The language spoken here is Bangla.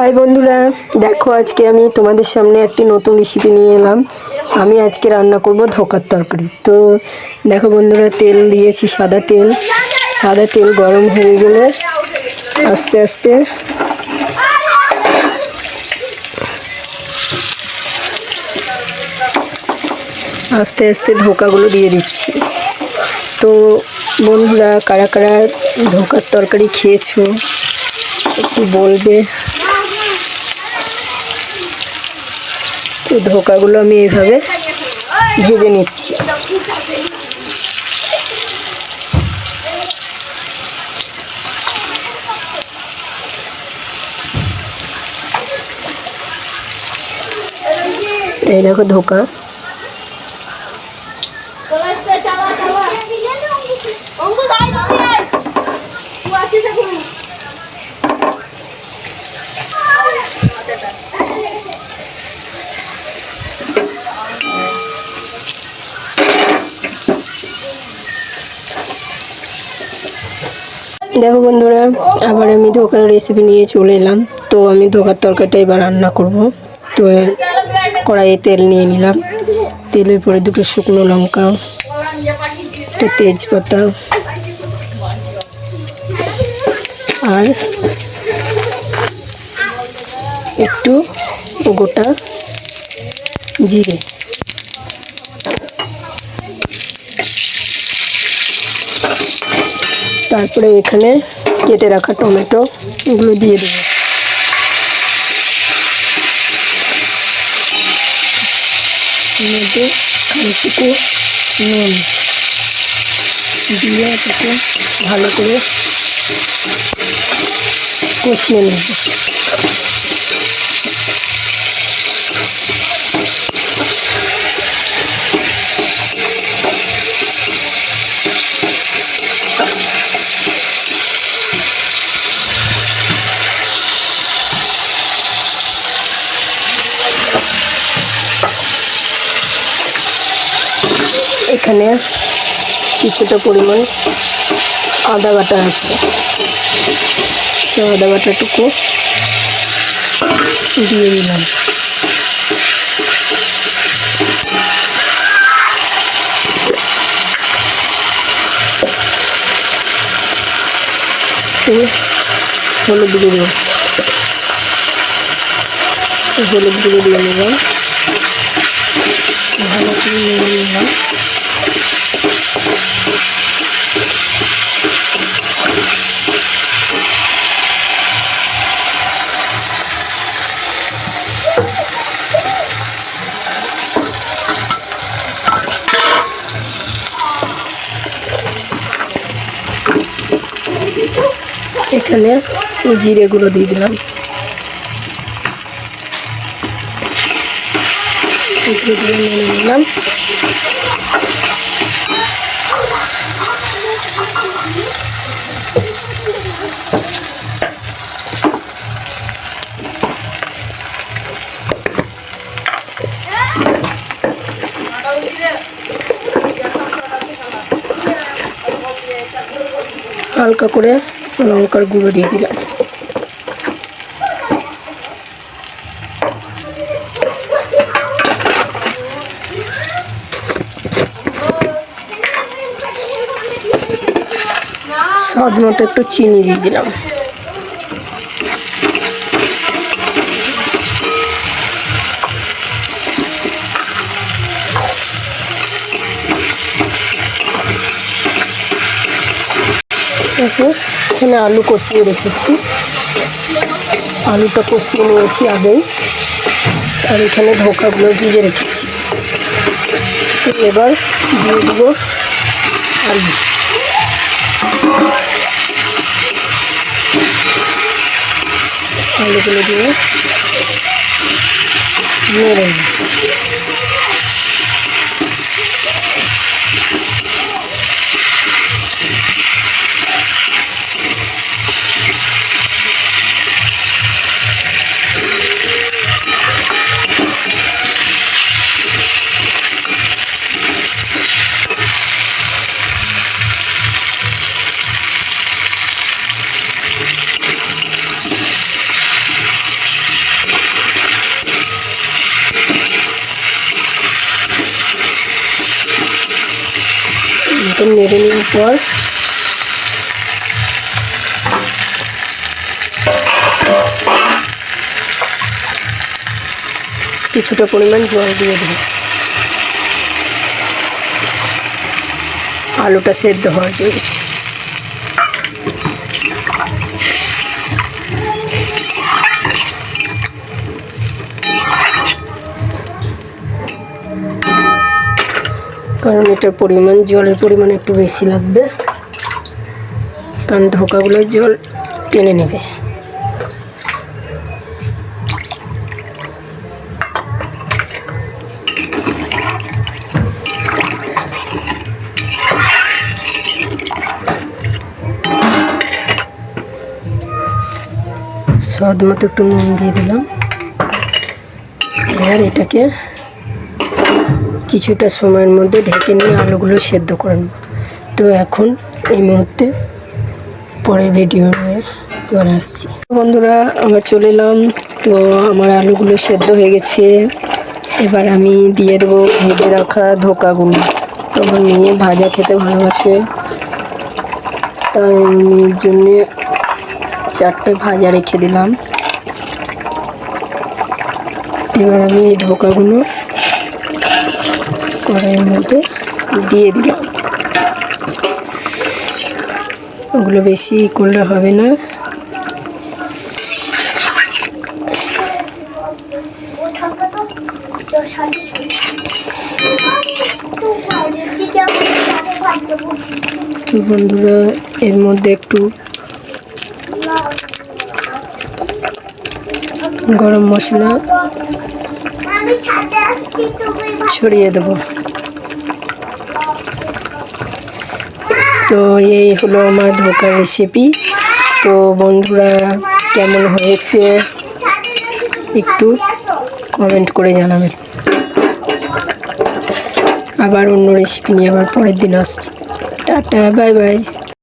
হাই বন্ধুরা, দেখো আজকে আমি তোমাদের সামনে একটি নতুন রেসিপি নিয়ে এলাম। আমি আজকে রান্না করব ধোকার তরকারি। তো দেখো বন্ধুরা, তেল দিয়েছি সাদা তেল। সাদা তেল গরম হয়ে গেলে আস্তে আস্তে আস্তে আস্তে ধোকাগুলো দিয়ে দিচ্ছি। তো বন্ধুরা, কারা কারা ধোকার তরকারি খেয়েছো, একটু বলবে? এই ধোকাগুলো আমি এইভাবে ভেজে নিচ্ছি। এই দেখো ধোকা। দেখো বন্ধুরা, আবার আমি ধোকার রেসিপি নিয়ে চলে এলাম। তো আমি ধোকার তরকারিটা এবার রান্না করব। তো কড়াইয়ে তেল নিয়ে নিলাম। তেলের পরে দুটো শুকনো লঙ্কা, একটা তেজপাতা আর একটু গোটা জিরে। তারপরে এখানে কেটে রাখা টমেটো, এগুলো দিয়ে দেবো। মধ্যে নুন দিয়ে এটাকে ভালো করে কষিয়ে নেব। এখানে কিছুটা পরিমাণ আদা বাটা আছে। তো আদা বাটাটুকু দিয়ে দিলাম। হলুদ গুঁড়ো। হলুদ গুঁড়ো দিয়ে নিলাম ভালো করে নেড়ে নিলাম। এখানে জিরে গুঁড়ো দিয়ে দিলাম। দিয়ে হালকা করে লঙ্কার গুঁড়ো দিয়ে দিলাম। স্বাদ মতো একটু চিনি দিয়ে দিলাম। এখানে আলু কষিয়ে রেখেছি। আলুটা কষিয়ে নিয়েছি আগেই। আর এখানে ধোকাগুলো ভিজে রেখেছি। এবার দিয়ে দেবো আলু। আলুগুলো দিয়ে নেড়ে নিই। নেড়ে নেওয়ার পর কিছুটা পরিমাণ জল দিয়ে দিই আলুটা সেদ্ধ হওয়ার জন্য। কারণ এটার পরিমাণ, জলের পরিমাণ একটু বেশি লাগবে। কারণ ধোকাগুলো জল টেনে নেবে। স্বাদ মতো একটু নুন দিয়ে দিলাম। আর এটাকে কিছুটা সময়ের মধ্যে ঢেকে নিয়ে আলুগুলো সেদ্ধ করে নেব। তো এখন এই মুহূর্তে পরের ভিডিও নিয়ে আবার আসছি। বন্ধুরা, আমরা চলে এলাম। তো আমার আলুগুলো সেদ্ধ হয়ে গেছে। এবার আমি দিয়ে দেবো ভেজে রাখা ধোকাগুলো। আমার মেয়ে ভাজা খেতে ভালোবাসে। তাই মেয়ের জন্যে চারটে ভাজা রেখে দিলাম। এবার আমি এই ধোকাগুলো কড়াইয়ের মধ্যে দিয়ে দিলাম। ওগুলো বেশি করলে হবে না। বন্ধুরা, এর মধ্যে একটু গরম মশলা ছড়িয়ে দেবো। তো এই হলো আমার ধোকার রেসিপি তো বন্ধুরা, কেমন হয়েছে? একটু কমেন্ট করে জানাবেন। আবার অন্য রেসিপি নিয়ে আবার পরের দিন আসছি। Tata bye bye